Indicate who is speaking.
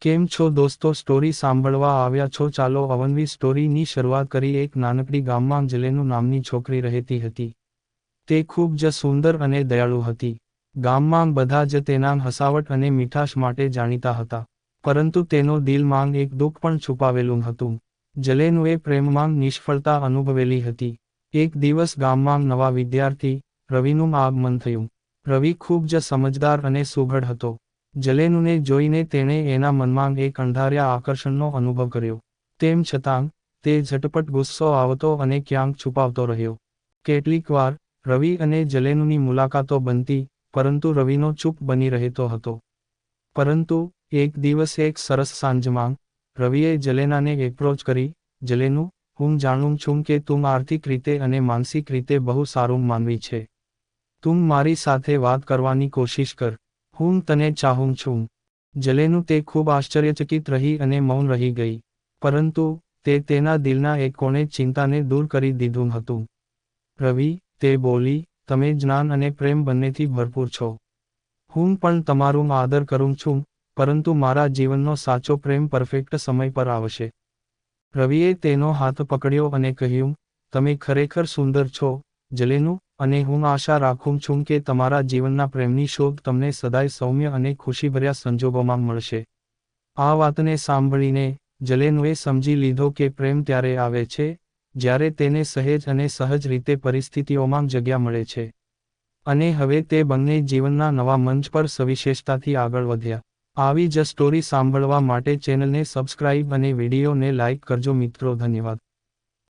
Speaker 1: કેમ છો દોસ્તો? સ્ટોરી સાંભળવા આવ્યા છો? ચાલો અવનવી સ્ટોરીની શરૂઆત કરી એક નાનકડી ગામમાં જલેનું નામની છોકરી રહેતી હતી. તે ખૂબ જ સુંદર અને દયાળુ હતી. ગામમાં બધા જ તેના હસાવટ અને મીઠાશ માટે જાણીતા હતા. પરંતુ તેનો દિલમાં એક દુઃખ પણ છુપાવેલું હતું. જલેનુએ પ્રેમમાં નિષ્ફળતા અનુભવેલી હતી. એક દિવસ ગામમાં નવા વિદ્યાર્થી રવિનું આગમન થયું. રવિ ખૂબ જ સમજદાર અને સુઘડ હતો. જલેનુને જોઈને તેણે એના મનમાં એક અંધાર્યા આકર્ષણનો અનુભવ કર્યો. તેમ છતાં, તે ઝટપટ ગુસ્સો આવતો અને ક્યાંક છુપાવતો રહ્યો. કેટલીક વાર, રવિ અને જલેનુની મુલાકાતો બનતી, પરંતુ રવિનો ચૂપ બની રહેતો હતો. પરંતુ, એક દિવસ એક સરસ સાંજમાં, રવિએ જલેનાને એપ્રોચ કરી, જલેનુ, હું જાણું છું કે તું આર્થિક રીતે અને માનસિક રીતે બહુ સારું માનવી છે. તું મારી સાથે વાત કરવાની કોશિશ કર. હું તને ચાહું છું. જલેનું તે ખૂબ આશ્ચર્યચકિત રહી અને મૌન રહી ગઈ. પરંતુ તે તેના દિલના એક કોણે ચિંતાને દૂર કરી દીધું હતું. રવિ, તે બોલી, તમે જ્ઞાન અને પ્રેમ બંનેથી ભરપૂર છો. હું પણ તમારું આદર કરું છું, પરંતુ મારા જીવનનો સાચો પ્રેમ પરફેક્ટ સમય પર આવશે. રવિએ તેનો હાથ પકડ્યો અને કહ્યું, તમે ખરેખર સુંદર છો, જલેનું. અને હું આશા રાખું છું કે તમારા જીવનના પ્રેમની શોધ તમને સદાય સૌમ્ય અને ખુશીભર્યા સંજોગોમાં મળશે. આ વાતને સાંભળીને જલેનુએ સમજી લીધો કે પ્રેમ ત્યારે આવે છે, જ્યારે તેને સહેજ અને સહજ રીતે પરિસ્થિતિઓમાં જગ્યા મળે છે. અને હવે તે બંને જીવનના નવા મંચ પર સવિશેષતાથી આગળ વધ્યા. આવી જ સ્ટોરી સાંભળવા માટે ચેનલને સબસ્ક્રાઇબ અને વિડીયોને લાઇક કરજો મિત્રો, ધન્યવાદ.